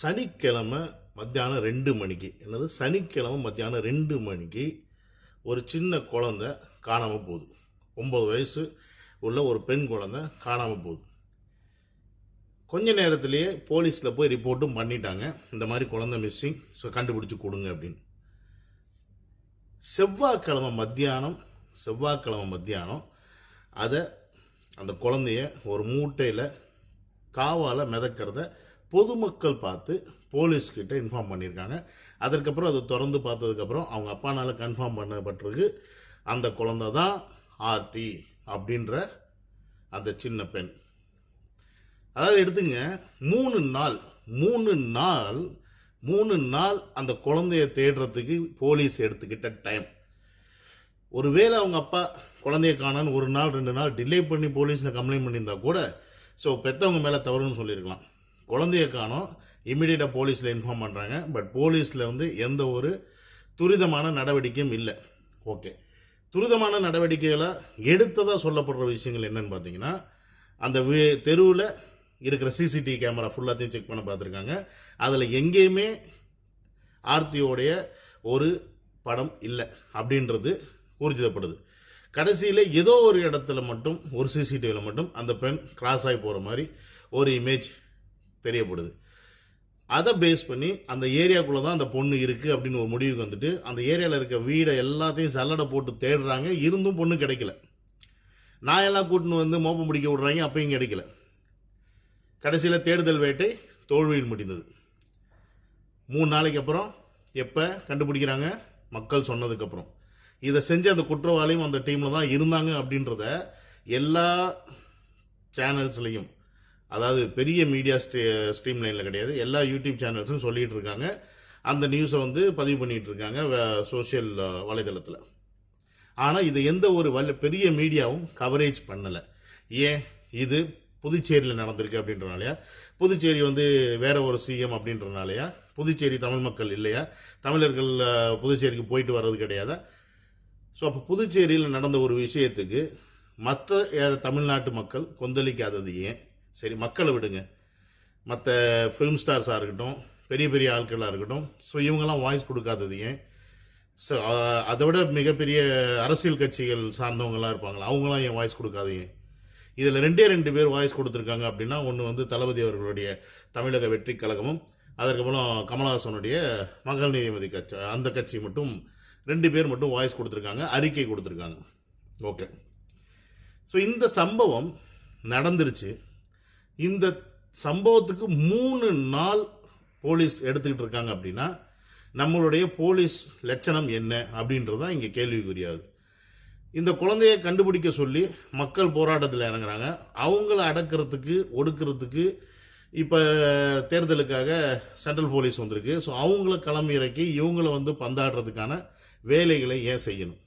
சனிக்கிழமை மத்தியானம் ரெண்டு மணிக்கு. என்னது? சனிக்கிழமை மத்தியானம் ரெண்டு மணிக்கு ஒரு சின்ன குழந்தை காணாமல் போகுது. ஒம்பது வயசு உள்ள ஒரு பெண் குழந்தை காணாமல் போகுது. கொஞ்ச நேரத்திலேயே போலீஸில் போய் ரிப்போர்ட்டும் பண்ணிட்டாங்க. இந்த மாதிரி குழந்தை மிஸ்ஸிங் ஸோ கண்டுபிடிச்சி கொடுங்க அப்படின்னு. செவ்வாய்க்கிழமை மத்தியானம் செவ்வாய்க்கிழமை மத்தியானம் அதை அந்த குழந்தைய ஒரு மூட்டையில் காவால் மிதக்கிறத பொதுமக்கள் பார்த்து போலீஸ்கிட்ட இன்ஃபார்ம் பண்ணியிருக்காங்க. அதற்கப்புறம் அதை திறந்து பார்த்ததுக்கப்புறம் அவங்க அப்பானால் கன்ஃபார்ம் பண்ணப்பட்டிருக்கு. அந்த குழந்தை தான் ஆர்த்தி அப்படின்ற அந்த சின்ன பெண். அதாவது எடுத்துங்க மூணு நாள் மூணு நாள் மூணு நாள் அந்த குழந்தைய தேடுறதுக்கு போலீஸ் எடுத்துக்கிட்ட டைம் ஒருவேளை அவங்க அப்பா குழந்தைய காணான்னு ஒரு நாள் ரெண்டு நாள் டிலே பண்ணி போலீஸில் கம்ப்ளைண்ட் பண்ணியிருந்தா கூட ஸோ பெற்றவங்க மேலே தவறுன்னு சொல்லியிருக்கலாம். குழந்தைய காணும். இம்மிடியேட்டாக போலீஸில் இன்ஃபார்ம் பண்ணுறாங்க பட் போலீஸில் வந்து எந்த ஒரு துரிதமான நடவடிக்கையும் இல்லை. ஓகே துரிதமான நடவடிக்கைகளை எடுத்ததாக சொல்லப்படுற விஷயங்கள் என்னென்னு பார்த்தீங்கன்னா அந்த தெருவில் இருக்கிற சிசிடிவி கேமரா ஃபுல்லாத்தையும் செக் பண்ண பார்த்துருக்காங்க அதில் எங்கேயுமே ஆர்த்தியோடைய ஒரு படம் இல்லை அப்படின்றது ஊர்ஜிதப்படுது. கடைசியில் ஏதோ ஒரு இடத்துல மட்டும் ஒரு சிசிடிவியில் மட்டும் அந்த பெண் கிராஸ் ஆகி போகிற மாதிரி ஒரு இமேஜ் தெரியப்படுது. அதை பேஸ் பண்ணி அந்த ஏரியாக்குள்ளே தான் அந்த பொண்ணு இருக்குது அப்படின்னு ஒரு முடிவுக்கு வந்துட்டு அந்த ஏரியாவில் இருக்க வீடை எல்லாத்தையும் சல்லடை போட்டு தேடுறாங்க. இருந்தும் பொண்ணு கிடைக்கல. நாயெல்லாம் கூட்டின்னு வந்து மோப்பம் பிடிக்க விடுறாங்க அப்பயும் கிடைக்கல. கடைசியில் தேடுதல் வேட்டை தோல்வியில் முடிந்தது. மூணு நாளைக்கு அப்புறம் எப்போ கண்டுபிடிக்கிறாங்க? மக்கள் சொன்னதுக்கப்புறம் இதை செஞ்ச அந்த குற்றவாளியும் அந்த டீமில் தான் இருந்தாங்க அப்படின்றத எல்லா சேனல்ஸ்லையும் அதாவது பெரிய மீடியா ஸ்ட்ரீ ஸ்ட்ரீம் லைனில் கிடையாது. எல்லா யூடியூப் சேனல்ஸும் சொல்லிகிட்டு இருக்காங்க. அந்த நியூஸை வந்து பதிவு பண்ணிகிட்டு இருக்காங்க சோஷியல் வலைதளத்தில். ஆனால் இது எந்த ஒரு வல்ல பெரிய மீடியாவும் கவரேஜ் பண்ணலை. ஏன்? இது புதுச்சேரியில் நடந்திருக்கு அப்படின்றனாலயா? புதுச்சேரி வந்து வேற ஒரு சிஎம் அப்படின்றனாலயா? புதுச்சேரி தமிழ் மக்கள் இல்லையா? தமிழர்கள் புதுச்சேரிக்கு போயிட்டு வர்றது கிடையாதா? ஸோ அப்போ புதுச்சேரியில் நடந்த ஒரு விஷயத்துக்கு மற்ற தமிழ்நாட்டு மக்கள் கொந்தளிக்காதது ஏன்? சரி மக்களை விடுங்க. மற்ற ஃபிலிம் ஸ்டார்ஸாக இருக்கட்டும் பெரிய பெரிய ஆட்களாக இருக்கட்டும் ஸோ இவங்கெல்லாம் வாய்ஸ் கொடுக்காதது ஏன்? ஸோ அதை விட மிகப்பெரிய அரசியல் கட்சிகள் சார்ந்தவங்களாம் இருப்பாங்களா? அவங்களாம் ஏன் வாய்ஸ் கொடுக்காதீங்க இதில் ரெண்டே ரெண்டு பேர் வாய்ஸ் கொடுத்துருக்காங்க அப்படின்னா ஒன்று வந்து தளபதி அவர்களுடைய தமிழக வெற்றி கழகமும் அதற்கப்புறம் கமலஹாசனுடைய மகள் நீதிமதி கட்சி அந்த கட்சி மட்டும் ரெண்டு பேர் மட்டும் வாய்ஸ் கொடுத்துருக்காங்க அறிக்கை கொடுத்துருக்காங்க. ஓகே ஸோ இந்த சம்பவம் நடந்துருச்சு. இந்த சம்பவத்துக்கு மூணு நாள் போலீஸ் எடுத்துக்கிட்டு இருக்காங்க அப்படின்னா நம்மளுடைய போலீஸ் லட்சணம் என்ன அப்படின்றது தான் இங்கே கேள்விக்குரியாது இந்த குழந்தைய கண்டுபிடிக்க சொல்லி மக்கள் போராட்டத்தில் இறங்குறாங்க. அவங்கள அடக்கிறதுக்கு ஒடுக்கிறதுக்கு இப்போ தேர்தலுக்காக சென்ட்ரல் போலீஸ் வந்திருக்கு. ஸோ அவங்கள களம் இறக்கி இவங்கள வந்து பந்தாடுறதுக்கான வேலைகளை ஏன் செய்யணும்?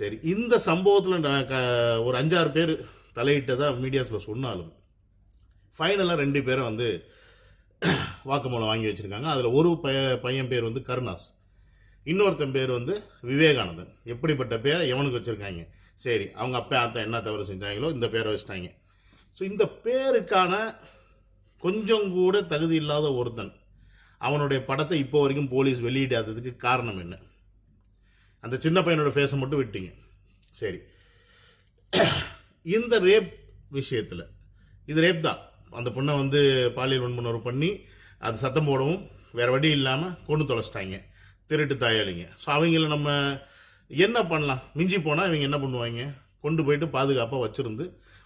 சரி இந்த சம்பவத்தில் ஒரு அஞ்சாறு பேர் தலையிட்டதாக மீடியாஸில் சொன்னாலும் ஃபைனலாக ரெண்டு பேரை வந்து வாக்குமூலம் வாங்கி வச்சுருக்காங்க. அதில் ஒரு பைய பையன் பேர் வந்து கருணாஸ். இன்னொருத்தன் பேர் வந்து விவேகானந்தன். எப்படிப்பட்ட பேரை எவனுக்கு வச்சுருக்காங்க? சரி அவங்க அப்பா அத்தை என்ன தவறு செஞ்சாங்களோ இந்த பேரை வச்சுட்டாங்க. ஸோ இந்த பேருக்கான கொஞ்சம் கூட தகுதி இல்லாத ஒருத்தன் அவனுடைய படத்தை இப்போ வரைக்கும் போலீஸ் வெளியிடாததுக்கு காரணம் என்ன? அந்த சின்ன பையனோட ஃபேஸை மட்டும் விட்டீங்க. சரி. இந்த ரேப் விஷயத்தில் இது ரேப் தான். அந்த பொண்ணை வந்து பாலியல் வன்முணர்வு பண்ணி அது சத்தம் போடவும் வேறு வழி இல்லாமல் கொண்டு தொலைச்சிட்டாங்க. திருட்டு தாயாளிங்க. ஸோ அவங்கள நம்ம என்ன பண்ணலாம்? மிஞ்சி போனால் இவங்க என்ன பண்ணுவாங்க? கொண்டு போயிட்டு பாதுகாப்பாக வச்சுருந்து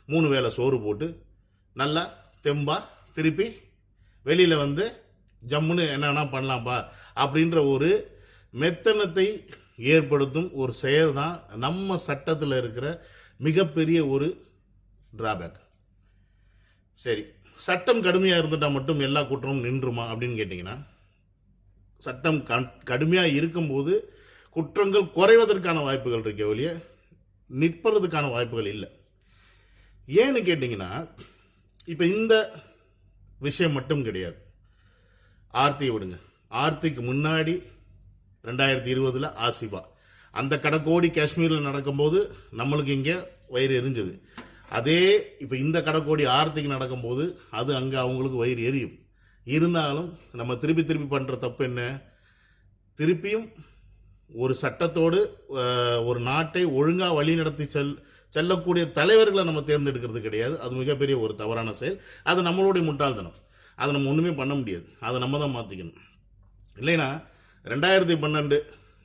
மூணு வேளை சோறு போட்டு நல்லா தெம்பாக திருப்பி வெளியில் வந்து ஜம்முன்னு என்னென்னா பண்ணலாம்ப்பா அப்படின்ற ஒரு மெத்தனத்தை ஏற்படுத்தும் ஒரு செயல் தான் நம்ம சட்டத்தில் இருக்கிற மிகப்பெரிய ஒரு டிராபேக் சரி. சட்டம் கடுமையாக இருந்துட்டால் மட்டும் எல்லா குற்றமும் நின்றுமா அப்படின்னு கேட்டிங்கன்னா சட்டம் கடுமையாக இருக்கும்போது குற்றங்கள் குறைவதற்கான வாய்ப்புகள் இருக்கே ஒழிய நிற்பதுக்கான வாய்ப்புகள் இல்லை. ஏன்னு கேட்டிங்கன்னா இப்போ இந்த விஷயம் மட்டும் கிடையாது. ஆர்த்தியை விடுங்க. ஆர்த்திக்கு முன்னாடி ரெண்டாயிரத்தி இருபதில் ஆசிபா அந்த கடைக்கோடி காஷ்மீரில் நடக்கும்போது நம்மளுக்கு இங்கே வயிறு எரிஞ்சது. அதே இப்போ இந்த கடைக்கோடி ஆர்த்திக்கு நடக்கும்போது அது அங்கே அவங்களுக்கு வயிறு எரியும். இருந்தாலும் நம்ம திருப்பி திருப்பி பண்ணுற தப்பு என்ன? திருப்பியும் ஒரு சட்டத்தோடு ஒரு நாட்டை ஒழுங்காக வழிநடத்தி செல் செல்லக்கூடிய தலைவர்களை நம்ம தேர்ந்தெடுக்கிறது கிடையாது. அது மிகப்பெரிய ஒரு தவறான செயல். அது நம்மளுடைய முட்டாள்தனம். அதை நம்ம ஒன்றுமே பண்ண முடியாது. அதை நம்ம தான் மாற்றிக்கணும் இல்லைன்னா ரெண்டாயிரத்தி பன்னெண்டு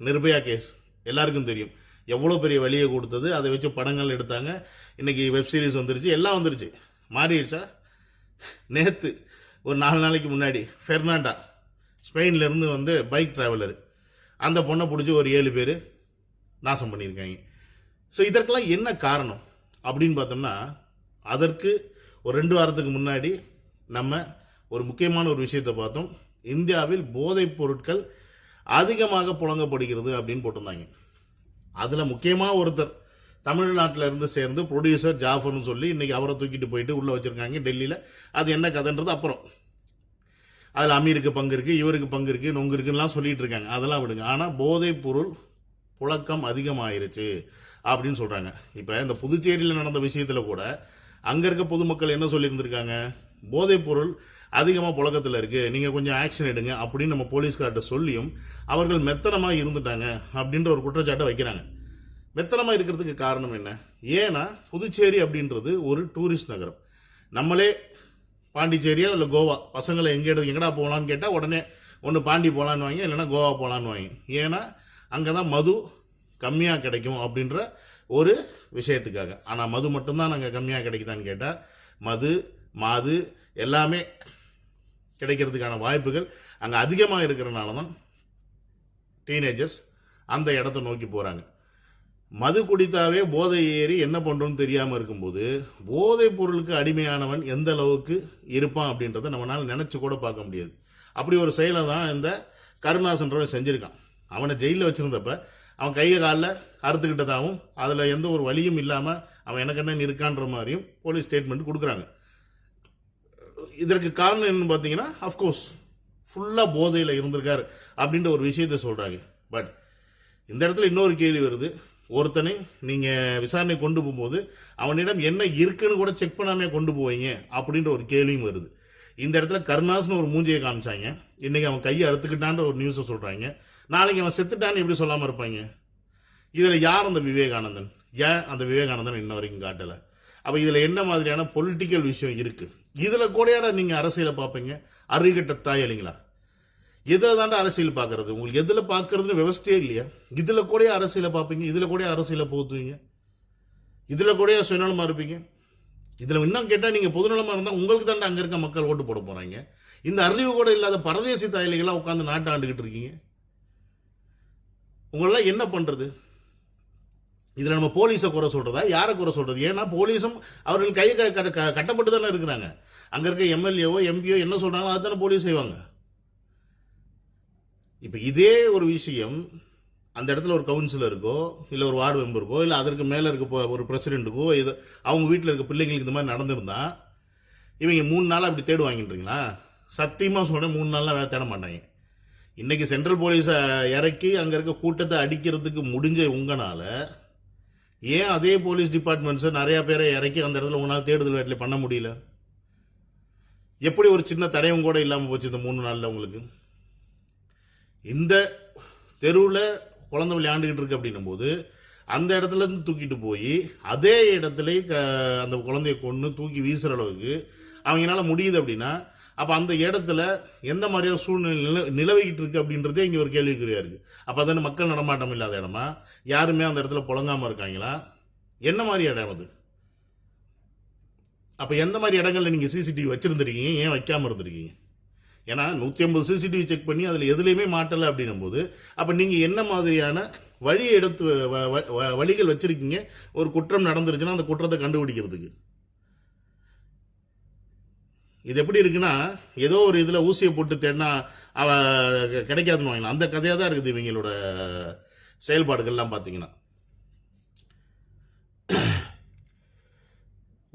நிர்பயா கேஸ். எல்லாருக்கும் தெரியும். எவ்வளோ பெரிய வழியை கொடுத்தது? அதை வச்சு படங்கள் எடுத்தாங்க. இன்றைக்கி வெப் சீரிஸ் வந்துருச்சு. எல்லாம் வந்துருச்சு. மாறிடுச்சா? நேற்று ஒரு நாலு நாளைக்கு முன்னாடி ஃபெர்னாண்டா ஸ்பெயின்லேருந்து வந்து பைக் ட்ராவலரு அந்த பொண்ணை பிடிச்சி ஒரு ஏழு பேர் நாசம் பண்ணியிருக்காங்க. ஸோ இதற்கெல்லாம் என்ன காரணம்? அப்படின்னு பார்த்தோம்னா அதற்கு ஒரு ரெண்டு வாரத்துக்கு முன்னாடி நம்ம ஒரு முக்கியமான ஒரு விஷயத்தை பார்த்தோம். இந்தியாவில் போதைப் பொருட்கள் அதிகமாக புழங்கப்படுகிறது அப்படின்னு போட்டிருந்தாங்க. அதில் முக்கியமாக ஒருத்தர் தமிழ்நாட்டில் இருந்து சேர்ந்து ப்ரொடியூசர் ஜாஃபர்னு சொல்லி இன்றைக்கி அவரை தூக்கிட்டு போயிட்டு உள்ளே வச்சுருக்காங்க டெல்லியில். அது என்ன கதைன்றது அப்புறம். அதில் அமீருக்கு பங்கு இருக்குது இவருக்கு பங்கு இருக்குது நொங்கு இருக்குன்னுலாம் சொல்லிட்டு இருக்காங்க. அதெல்லாம் விடுங்க. ஆனால் போதைப் பொருள் புழக்கம் அதிகமாயிருச்சு அப்படின்னு சொல்கிறாங்க இப்போ இந்த புதுச்சேரியில் நடந்த விஷயத்தில் கூட அங்கே இருக்க பொதுமக்கள் என்ன சொல்லியிருந்திருக்காங்க? போதைப் பொருள் அதிகமாக புழக்கத்தில் இருக்குது நீங்கள் கொஞ்சம் ஆக்ஷன் எடுங்க அப்படின்னு நம்ம போலீஸ்கார்ட்ட சொல்லியும் அவர்கள் மெத்தனமாக இருந்துட்டாங்க அப்படின்ற ஒரு குற்றச்சாட்டை வைக்கிறாங்க. மெத்தனமாக இருக்கிறதுக்கு காரணம் என்ன? ஏன்னா புதுச்சேரி அப்படின்றது ஒரு டூரிஸ்ட் நகரம். நம்மளே பாண்டிச்சேரியா இல்லை கோவா பசங்களை எங்கே எடுத்து எங்கடா போகலான்னு கேட்டால் உடனே ஒன்று பாண்டி போகலான்னு வாங்க இல்லைன்னா கோவா போகலான்னு வாங்கி. ஏன்னா அங்கே தான் மது கம்மியாக கிடைக்கும் அப்படின்ற ஒரு விஷயத்துக்காக. ஆனால் மது மட்டும்தான் நாங்கள் கம்மியாக கிடைக்குதான்னு கேட்டால் மது மாது எல்லாமே கிடைக்கிறதுக்கான வாய்ப்புகள் அங்கே அதிகமாக இருக்கிறனால தான் டீனேஜர்ஸ் அந்த இடத்த நோக்கி போகிறாங்க மது குடித்தாவே போதை ஏறி என்ன பண்ணுறோன்னு தெரியாமல் இருக்கும்போது போதைப் பொருளுக்கு அடிமையானவன் எந்த அளவுக்கு இருப்பான் அப்படின்றத நம்மளால் நினச்சி கூட பார்க்க முடியாது. அப்படி ஒரு செயலை தான் இந்த கருணாசன்றவன் செஞ்சுருக்கான். அவனை ஜெயிலில் வச்சுருந்தப்ப அவன் கையை காலில் அறுத்துக்கிட்டதாகவும் அதில் எந்த ஒரு வழியும் இல்லாமல் அவன் எனக்கு என்ன இருக்கான்ற மாதிரியும் போலீஸ் ஸ்டேட்மெண்ட் கொடுக்குறாங்க. இதற்கு காரணம் என்னன்னு பார்த்தீங்கன்னா அஃப்கோர்ஸ் ஃபுல்லாக போதையில் இருந்திருக்காரு அப்படின்ற ஒரு விஷயத்த சொல்கிறாங்க பட் இந்த இடத்துல இன்னொரு கேள்வி வருது. ஒருத்தனை நீங்கள் விசாரணை கொண்டு போகும்போது அவனிடம் என்ன இருக்குன்னு கூட செக் பண்ணாமே கொண்டு போவீங்க அப்படின்ற ஒரு கேள்வியும் வருது. இந்த இடத்துல கருணாஸ்னு ஒரு மூஞ்சியை காமிச்சாங்க. இன்றைக்கி அவன் கையை அறுத்துக்கிட்டான்ற ஒரு நியூஸை சொல்கிறாங்க நாளைக்கு அவன் செத்துட்டான்னு எப்படி சொல்லாமல் இருப்பாங்க? இதில் யார் அந்த விவேகானந்தன்? ஏன் அந்த விவேகானந்தன் இன்ன வரைக்கும் காட்டலை? அப்போ இதில் என்ன மாதிரியான பொலிட்டிக்கல் விஷயம் இருக்குது இதில் கூடையாட நீங்கள் அரசியலை பார்ப்பீங்க? அறிகட்ட தாய் இல்லைங்களா எதில் தாண்டா அரசியல் பார்க்கறது? உங்களுக்கு எதில் பார்க்கறதுன்னு விவஸ்தையே இல்லையா? இதில் கூட அரசியலை பார்ப்பீங்க இதில் கூட அரசியலை போத்துவீங்க இதில் கூட சுயநலமாக இருப்பீங்க. இதில் இன்னும் கேட்டால் நீங்கள் பொதுநலமாக இருந்தால் உங்களுக்கு தாண்டா அங்கே இருக்க மக்கள் ஓட்டு போட போகிறாங்க இந்த அறிவு கூட இல்லாத பரதேசி தாயலிகளாக உட்காந்து நாட்டை ஆண்டுக்கிட்டு இருக்கீங்க. உங்களெல்லாம் என்ன பண்ணுறது இதில் நம்ம போலீஸை குறை சொல்கிறதா யாரை குறை சொல்கிறது ஏன்னா போலீஸும் அவர்கள் கை க- க- கட்டப்பட்டு தானே இருக்கிறாங்க. அங்கே இருக்க எம்எல்ஏவோ எம்பியோ என்ன சொல்கிறாங்களோ அதுதானே போலீஸ் செய்வாங்க. இப்போ இதே ஒரு விஷயம் அந்த இடத்துல ஒரு கவுன்சிலருக்கோ இல்லை ஒரு வார்டு மெம்பருக்கோ இல்லை அதற்கு மேலே இருக்க இப்போ ஒரு பிரசிடெண்ட்டுக்கோ இது அவங்க வீட்டில் இருக்க பிள்ளைங்களுக்கு இந்த மாதிரி நடந்திருந்தா இவங்க மூணு நாளாக அப்படி தேடு தேடுவாங்கன்றீங்களா சத்தியமாக சொல்கிறேன் மூணு நாளாக வேலை தேட மாட்டாங்க. இன்றைக்கி சென்ட்ரல் போலீஸை இறக்கி அங்கே இருக்க கூட்டத்தை அடிக்கிறதுக்கு முடிஞ்ச உங்களால் ஏன் அதே போலீஸ் டிபார்ட்மெண்ட்ஸை நிறையா பேரை இறக்கி அந்த இடத்துல உங்களால் தேடுதல் வேட்டில் பண்ண முடியல? எப்படி ஒரு சின்ன தடயம் கூட இல்லாமல் போச்சு இந்த மூணு நாளில் உங்களுக்கு? இந்த தெருவில் குழந்தை விளையாண்டுக்கிட்டு இருக்கு அப்படின்னும் போது அந்த இடத்துல இருந்து தூக்கிட்டு போய் அதே இடத்துல க- அந்த குழந்தைய கொண்டு தூக்கி வீசுகிற அளவுக்கு அவங்களால முடியுது அப்படின்னா அப்போ அந்த இடத்துல எந்த மாதிரியான சூழ்நிலை நில நிலவிக்கிட்டு இருக்குது அப்படின்றதே இங்கே ஒரு கேள்விக்குறியாக இருக்குது அப்போ தானே மக்கள் நடமாட்டம் இல்லாத இடமா? யாருமே அந்த இடத்துல புழங்காமல் இருக்காங்களா? என்ன மாதிரி இடம் அது? அப்போ எந்த மாதிரி இடங்கள்ல நீங்கள் சிசிடிவி வச்சுருந்துருக்கீங்க? ஏன் வைக்காமல் இருந்திருக்கீங்க? ஏன்னா நூற்றி ஐம்பது சிசிடிவி செக் பண்ணி அதில் எதுலேயுமே மாட்டலை அப்படின்னும் போது அப்போ நீங்கள் என்ன மாதிரியான வழியை எடுத்து வ- வ- வ- வழிகள் வச்சுருக்கீங்க? ஒரு குற்றம் நடந்துருச்சுன்னா அந்த குற்றத்தை கண்டுபிடிக்கிறதுக்கு. இது எப்படி இருக்குன்னா ஏதோ ஒரு இதில் ஊசியை போட்டு தேடினா அவ கிடைக்காதுன்னு வாங்கலாம் அந்த கதையாக தான் இருக்குது இவங்களோட செயல்பாடுகள்லாம் பார்த்தீங்கன்னா.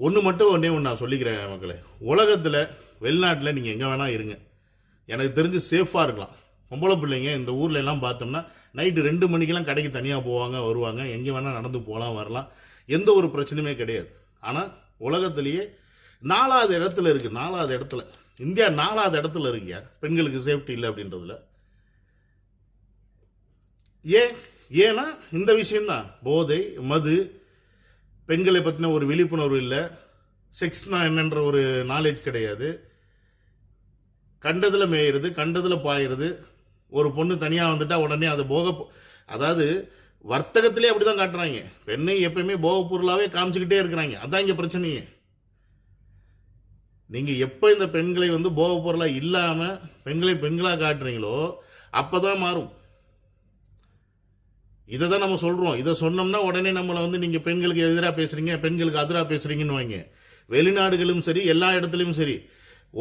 ஒன்று மட்டும் ஒன்றே ஒன்று நான் சொல்லிக்கிறேன் மக்களே. உலகத்தில் வெளிநாட்டில் நீங்கள் எங்கே வேணால் இருங்க. எனக்கு தெரிஞ்சு சேஃபாக இருக்கலாம். பொம்பளை பிள்ளைங்க இந்த ஊரில் எல்லாம் பார்த்தோம்னா நைட்டு ரெண்டு மணிக்கெல்லாம் கடைக்கு தனியாக போவாங்க வருவாங்க. எங்கே வேணால் நடந்து போகலாம் வரலாம். எந்த ஒரு பிரச்சனையுமே கிடையாது. ஆனால் உலகத்திலேயே நாலாவது இடத்துல இருக்குது நாலாவது இடத்துல. இந்தியா நாலாவது இடத்துல இருக்குங்க பெண்களுக்கு சேஃப்டி இல்லை அப்படின்றதுல. ஏன்? ஏன்னா இந்த விஷயந்தான் போதை மது பெண்களை பற்றின ஒரு விழிப்புணர்வு இல்லை. செக்ஸ்னா என்னன்ற ஒரு நாலேஜ் கிடையாது. கண்டதில் மேயிறது கண்டதில் பாயிறது. ஒரு பொண்ணு தனியாக வந்துட்டால் உடனே அது போக அதாவது வர்த்தகத்திலே அப்படி தான் காட்டுறாங்க. பெண்ணை எப்பயுமே போக பொருளாகவே காமிச்சிக்கிட்டே இருக்கிறாங்க. அதான் இங்கே பிரச்சனையே. நீங்கள் எப்போ இந்த பெண்களை வந்து போகப் பொருளாக இல்லாமல் பெண்களை பெண்களாக காட்டுறீங்களோ அப்போ தான் மாறும். இதை தான் நம்ம சொல்கிறோம் இதை சொன்னோம்னா உடனே நம்மளை வந்து நீங்கள் பெண்களுக்கு எதிராக பேசுகிறீங்க பெண்களுக்கு அதிராக பேசுகிறீங்கன்னு வைங்க. வெளிநாடுகளும் சரி எல்லா இடத்துலையும் சரி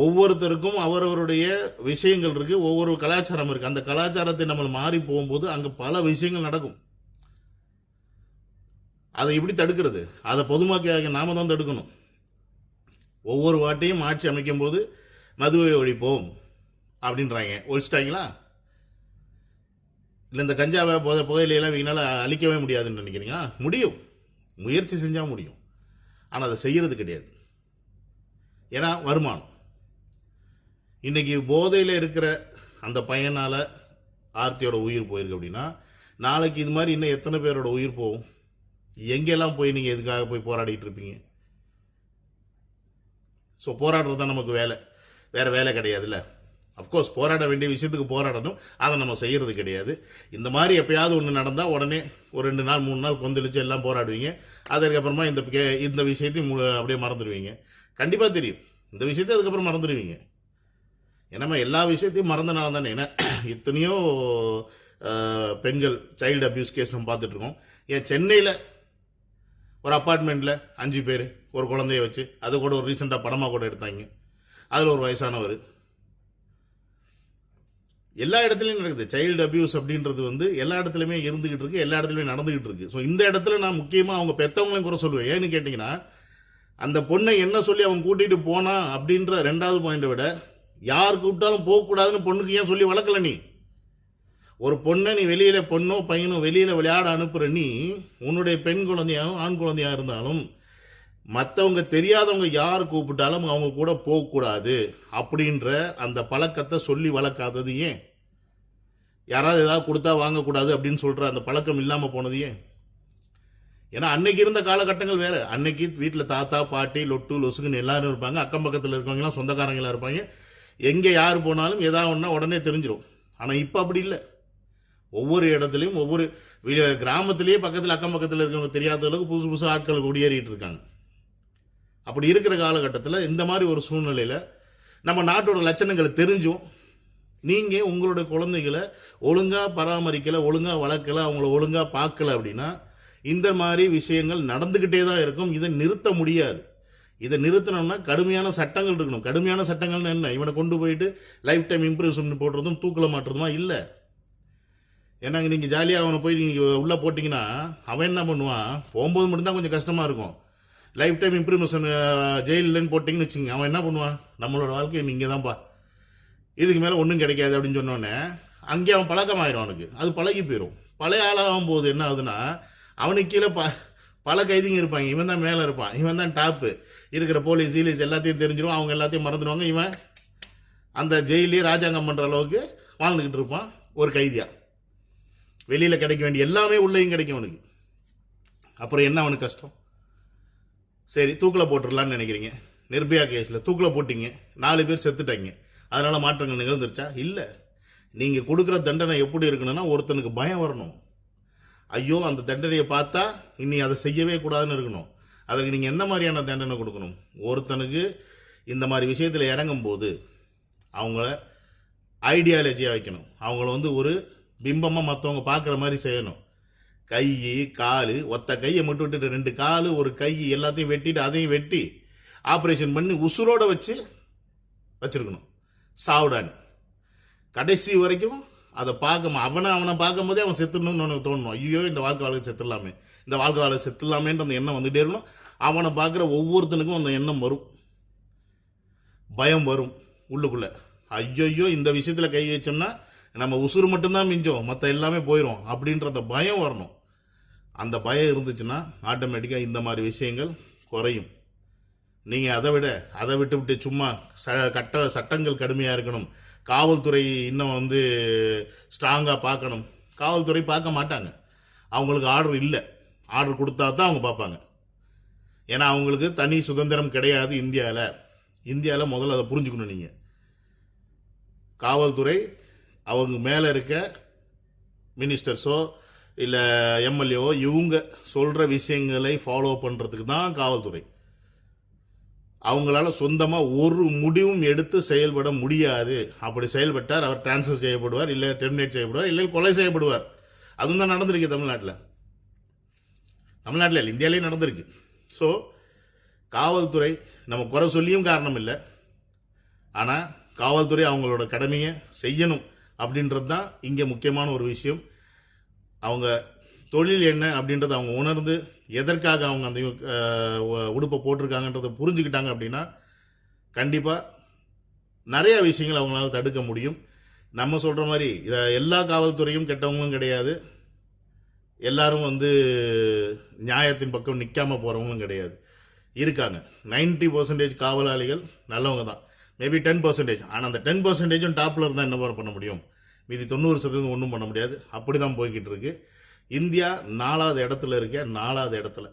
ஒவ்வொருத்தருக்கும் அவரவருடைய விஷயங்கள் இருக்குது ஒவ்வொரு கலாச்சாரம் இருக்குது அந்த கலாச்சாரத்தை நம்ம மாறி போகும்போது அங்கே பல விஷயங்கள் நடக்கும். அதை எப்படி தடுக்கிறது? அதை பொதுமக்கள் நாம தான் தடுக்கணும். ஒவ்வொரு வாட்டையும் ஆட்சி அமைக்கும் போது மதுவை ஒழிப்போம் அப்படின்றாங்க. ஒழிச்சிட்டாங்களா? இல்லை இந்த கஞ்சாவை போத புகையிலையெல்லாம் இவங்களால அழிக்கவே முடியாதுன்னு நினைக்கிறீங்களா? முடியும். முயற்சி செஞ்சால் முடியும். ஆனால் அதை செய்கிறது கிடையாது. ஏன்னா வருமானம். இன்னைக்கு போதையில் இருக்கிற அந்த பையனால் ஆர்த்தியோட உயிர் போயிருக்கு அப்படின்னா நாளைக்கு இது மாதிரி இன்னும் எத்தனை பேரோட உயிர் போகும்? எங்கெல்லாம் போய் நீங்கள் எதுக்காக போய் போராடிட்டு இருப்பீங்க? ஸோ போராடுறது தான் நமக்கு வேலை. வேறு வேலை கிடையாதுல்ல. அஃப்கோர்ஸ் போராட வேண்டிய விஷயத்துக்கு போராடணும். அதை நம்ம செய்கிறது கிடையாது. இந்த மாதிரி எப்பயாவது ஒன்று நடந்தால் உடனே ஒரு ரெண்டு நாள் மூணு நாள் கொந்தளிச்சு எல்லாம் போராடுவீங்க. அதுக்கப்புறமா இந்த கே- இந்த விஷயத்தையும் அப்படியே மறந்துடுவீங்க. கண்டிப்பாக தெரியும். இந்த விஷயத்தையும் அதுக்கப்புறம் மறந்துடுவீங்க. ஏன்னா எல்லா விஷயத்தையும் மறந்தனால தானே. ஏன்னா எத்தனையோ பெண்கள் சைல்டு அபியூஸ் கேஸ் நம்ம பார்த்துட்ருக்கோம் ஏன் சென்னையில் ஒரு அப்பார்ட்மெண்ட்டில் அஞ்சு பேர் ஒரு குழந்தைய வச்சு அது கூட ஒரு ரீசெண்டாக படமாக கூட எடுத்தாங்க. அதில் ஒரு வயசானவர். எல்லா இடத்துலையும் நடக்குது. சைல்டு அபியூஸ் அப்படின்றது வந்து எல்லா இடத்துலையுமே இருந்துகிட்டு இருக்கு எல்லா இடத்துலையுமே நடந்துகிட்டு இருக்கு. ஸோ இந்த இடத்துல நான் முக்கியமாக அவங்க பெற்றவங்களையும் கூட சொல்லுவேன். ஏன்னு கேட்டிங்கன்னா அந்த பொண்ணை என்ன சொல்லி அவன் கூட்டிகிட்டு போனான் அப்படின்ற ரெண்டாவது பாயிண்டை விட யார் கூப்பிட்டாலும் போகக்கூடாதுன்னு பொண்ணுக்கு ஏன் சொல்லி வளர்க்கல நீ? ஒரு பொண்ணை நீ வெளியில் பொண்ணோ பையனோ வெளியில் விளையாட அனுப்புகிற நீ உன்னுடைய பெண் குழந்தையாகவும் ஆண் குழந்தையாக இருந்தாலும் மற்றவங்க தெரியாதவங்க யார் கூப்பிட்டாலும் அவங்க கூட போகக்கூடாது அப்படின்ற அந்த பழக்கத்தை சொல்லி வளர்க்காதது ஏன்? யாராவது ஏதாவது கொடுத்தா வாங்கக்கூடாது அப்படின்னு சொல்கிற அந்த பழக்கம் இல்லாமல் போனது ஏன்? ஏன்னா அன்னைக்கு இருந்த காலகட்டங்கள் வேறு. அன்னைக்கு வீட்டில் தாத்தா பாட்டி லொட்டு லொசுக்குன்னு எல்லாரும் இருப்பாங்க. அக்கம் பக்கத்தில் இருக்கவங்கலாம் சொந்தக்காரங்களாக இருப்பாங்க. எங்கே யார் போனாலும் ஏதாவது ஒன்றா உடனே தெரிஞ்சிடும் ஆனால் இப்போ அப்படி இல்லை. ஒவ்வொரு இடத்துலையும் ஒவ்வொரு கிராமத்திலேயே பக்கத்தில் அக்கம் பக்கத்தில் இருக்கவங்க தெரியாத அளவுக்கு புதுசு புதுசு ஆட்கள் குடியேறிட்டு இருக்காங்க. அப்படி இருக்கிற காலகட்டத்தில் இந்த மாதிரி ஒரு சூழ்நிலையில் நம்ம நாட்டோட லட்சணங்களை தெரிஞ்சும். நீங்கள் உங்களுடைய குழந்தைகளை ஒழுங்காக பராமரிக்கலை ஒழுங்காக வளர்க்கலை அவங்கள ஒழுங்காக பார்க்கல அப்படின்னா இந்த மாதிரி விஷயங்கள் நடந்துக்கிட்டே தான் இருக்கும். இதை நிறுத்த முடியாது. இதை நிறுத்தணும்னா கடுமையான சட்டங்கள் இருக்கணும். கடுமையான சட்டங்கள்னு என்ன? இவனை கொண்டு போயிட்டு லைஃப் டைம் இம்ப்ரூவ்மெண்ட் போடுறதும் தூக்கில் மாட்டுறதுமா? இல்லை. ஏன்னா நீங்கள் ஜாலியாக அவனை போய் நீங்கள் உள்ளே போட்டிங்கன்னா அவன் என்ன பண்ணுவான்? போகும்போது மட்டும்தான் கொஞ்சம் கஷ்டமாக இருக்கும். லைஃப் டைம் இம்ப்ரூவ்மெஷன் ஜெயிலன்னு போட்டிங்கன்னு வச்சுங்க அவன் என்ன பண்ணுவான்? நம்மளோட வாழ்க்கை நீங்கள் தான்ப்பா இதுக்கு மேலே ஒன்றும் கிடைக்காது அப்படின்னு சொன்னோடனே அங்கே அவன் பழக்கம் ஆயிடும் அவனுக்கு. அது பழகி போயிடும் பழைய ஆளாகும் போது என்ன ஆகுதுன்னா அவனுக்கு கீழே ப பல கைதிங்க இருப்பாங்க. இவன் தான் மேலே இருப்பான். இவன் தான் டாப்பு இருக்கிற போலீஸ் ஜீலீஸ் எல்லாத்தையும் தெரிஞ்சிடும் அவங்க எல்லாத்தையும் மறந்துடுவாங்க. இவன் அந்த ஜெயிலே ராஜாங்கம் பண்ணுற அளவுக்கு வாழ்ந்துக்கிட்டு இருப்பான். ஒரு கைதியாக வெளியில் கிடைக்க வேண்டிய எல்லாமே உள்ளேயும் கிடைக்கும் அவனுக்கு. அப்புறம் என்ன அவனுக்கு கஷ்டம்? சரி தூக்கில் போட்டுடலான்னு நினைக்கிறீங்க. நிர்பயா கேஸில் தூக்கில் போட்டிங்க. நாலு பேர் செத்துட்டாங்க. அதனால் மாற்றங்கள் நிகழ்ந்துருச்சா? இல்லை. நீங்கள் கொடுக்குற தண்டனை எப்படி இருக்கணும்னா ஒருத்தனுக்கு பயம் வரணும். ஐயோ அந்த தண்டனையை பார்த்தா இனி அதை செய்யவே கூடாதுன்னு இருக்கணும். அதுக்கு நீங்கள் எந்த மாதிரியான தண்டனை கொடுக்கணும்? ஒருத்தனுக்கு இந்த மாதிரி விஷயத்தில் இறங்கும்போது அவங்கள ஐடியாலஜியாக வைக்கணும். அவங்கள வந்து ஒரு பிம்பமாக மற்றவங்க பார்க்குற மாதிரி செய்யணும். கை கால் ஒத்த கையை மட்டும் விட்டுட்டு ரெண்டு கால் ஒரு கை எல்லாத்தையும் வெட்டிட்டு அதையும் வெட்டி ஆப்ரேஷன் பண்ணி உசுரோடு வச்சு வச்சிருக்கணும். சாவுடான்னு கடைசி வரைக்கும் அதை பார்க்க அவனை அவனை பார்க்கும்போதே அவன் செத்துடணும்னு உனக்கு தோணணும். ஐயோ இந்த வாழ்க்கை வாழ்க்கை செத்துடலாமே. இந்த வாழ்க்கை வாழ்க்கை செத்துடலாமேன்ற அந்த எண்ணம் வந்துட்டே இருக்கணும். அவனை பார்க்குற ஒவ்வொருத்தனுக்கும் அந்த எண்ணம் வரும். பயம் வரும் உள்ளுக்குள்ளே. ஐயோ இந்த விஷயத்தில் கை வச்சோம்னா நம்ம உசுறு மட்டும்தான் மிஞ்சோம். மற்ற எல்லாமே போயிடும் அப்படின்றத பயம் வரணும். அந்த பயம் இருந்துச்சுன்னா ஆட்டோமேட்டிக்காக இந்த மாதிரி விஷயங்கள் குறையும். நீங்கள் அதை விட அதை விட்டு விட்டு சும்மா ச கட்ட சட்டங்கள் கடுமையாக இருக்கணும். காவல்துறை இன்னும் வந்து ஸ்ட்ராங்காக பார்க்கணும். காவல்துறை பார்க்க மாட்டாங்க. அவங்களுக்கு ஆர்டர் இல்லை. ஆர்டர் கொடுத்தா தான் அவங்க பார்ப்பாங்க. ஏன்னா அவங்களுக்கு தனி சுதந்திரம் கிடையாது இந்தியாவில் இந்தியாவில் முதல்ல அதை புரிஞ்சுக்கணும் நீங்கள் காவல்துறை அவங்க மேலே இருக்க மினிஸ்டர்ஸோ இல்லை எம்எல்ஏவோ இவங்க சொல்கிற விஷயங்களை ஃபாலோ பண்ணுறதுக்கு தான் காவல்துறை. அவங்களால சொந்தமாக ஒரு முடிவும் எடுத்து செயல்பட முடியாது. அப்படி செயல்பட்டார் அவர் டிரான்ஸ்ஃபர் செய்யப்படுவார் இல்லை டெர்மினேட் செய்யப்படுவார் இல்லை கொலை செய்யப்படுவார். அதுவும் தான் நடந்திருக்கு தமிழ்நாட்டில். தமிழ்நாட்டில் இல்லை இந்தியாவிலேயே நடந்திருக்கு. ஸோ காவல்துறை நம்ம குறை சொல்லியும் காரணம் இல்லை. ஆனால் காவல்துறை அவங்களோட கடமையை செய்யணும். அப்படின்றது தான் இங்கே முக்கியமான ஒரு விஷயம். அவங்க தொழில் என்ன அப்படின்றத அவங்க உணர்ந்து எதற்காக அவங்க அந்த உடுப்பை போட்டிருக்காங்கன்றதை புரிஞ்சுக்கிட்டாங்க அப்படின்னா கண்டிப்பாக நிறையா விஷயங்கள் அவங்களால தடுக்க முடியும். நம்ம சொல்கிற மாதிரி எல்லா காவல்துறையும் கெட்டவங்களும் கிடையாது. எல்லாரும் வந்து நியாயத்தின் பக்கம் நிற்காம போகிறவங்களும் கிடையாது. இருக்காங்க. 90% பர்சன்டேஜ் காவலாளிகள் நல்லவங்க தான். மேபி டென் பர்சன்டேஜ் ஆனால் அந்த டென் பர்சன்டேஜும் டாப்பில் இருந்தால் என்ன பண்ண முடியும்? மீதி தொண்ணூறு சதவீதம் ஒன்றும் பண்ண முடியாது. அப்படி தான் போய்கிட்டு இருக்கு. இந்தியா நாலாவது இடத்துல இருக்க நாலாவது இடத்துல.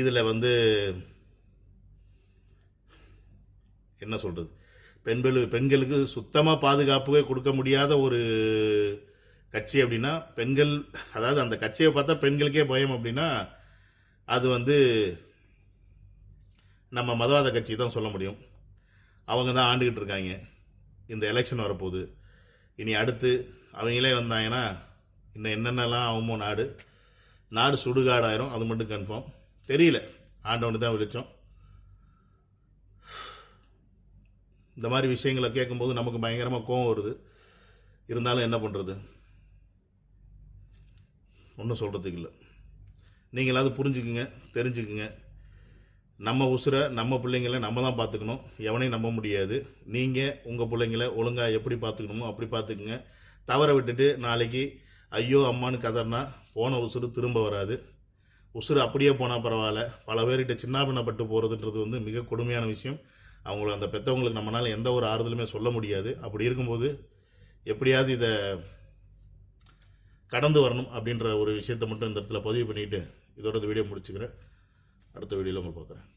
இதில் வந்து என்ன சொல்கிறது பெண்கள் பெண்களுக்கு சுத்தமாக பாதுகாப்பே கொடுக்க முடியாத ஒரு கட்சி அப்படின்னா பெண்கள் அதாவது அந்த கட்சியை பார்த்தா பெண்களுக்கே பயம் அப்படின்னா அது வந்து நம்ம மதவாத கட்சி தான் சொல்ல முடியும். அவங்க தான் ஆண்டுகிட்டு இருக்காங்க. இந்த எலெக்ஷன் வரப்போகுது. இனி அடுத்து அவங்களே வந்தாங்கன்னா இன்னும் என்னென்னலாம் ஆகுமோ நாடு. நாடு சுடுகாடாயிரும். அது மட்டும் கன்ஃபார்ம் தெரியல. ஆண்டவனு தான் வெளிச்சம். இந்த மாதிரி விஷயங்களை கேட்கும்போது நமக்கு பயங்கரமாக கோவம் வருது. இருந்தாலும் என்ன பண்ணுறது ஒன்றும் சொல்கிறதுக்கு இல்லை. நீங்களாவது புரிஞ்சுக்குங்க தெரிஞ்சுக்குங்க. நம்ம உசுரை நம்ம பிள்ளைங்கள நம்ம தான் பார்த்துக்கணும். எவனையும் நம்ப முடியாது. நீங்கள் உங்கள் பிள்ளைங்கள ஒழுங்காக எப்படி பார்த்துக்கணுமோ அப்படி பார்த்துக்குங்க. தவற விட்டுட்டு நாளைக்கு ஐயோ அம்மான்னு கதறினா போன உசுறு திரும்ப வராது. உசுறு அப்படியே போனால் பரவாயில்ல. பல பேர்கிட்ட சின்னாபின்னப்பட்டு போகிறதுன்றது வந்து மிக கொடுமையான விஷயம். அவங்கள அந்த பெற்றவங்களுக்கு நம்மளால் எந்த ஒரு ஆறுதலுமே சொல்ல முடியாது. அப்படி இருக்கும்போது எப்படியாவது இதை கடந்து வரணும் அப்படின்ற ஒரு விஷயத்தை மட்டும் இந்த இடத்துல பதிவு பண்ணிவிட்டு இதோட இந்த வீடியோ முடிச்சுக்கிறேன். அடுத்த வீடியோவில் உங்களை பார்க்குறேன்.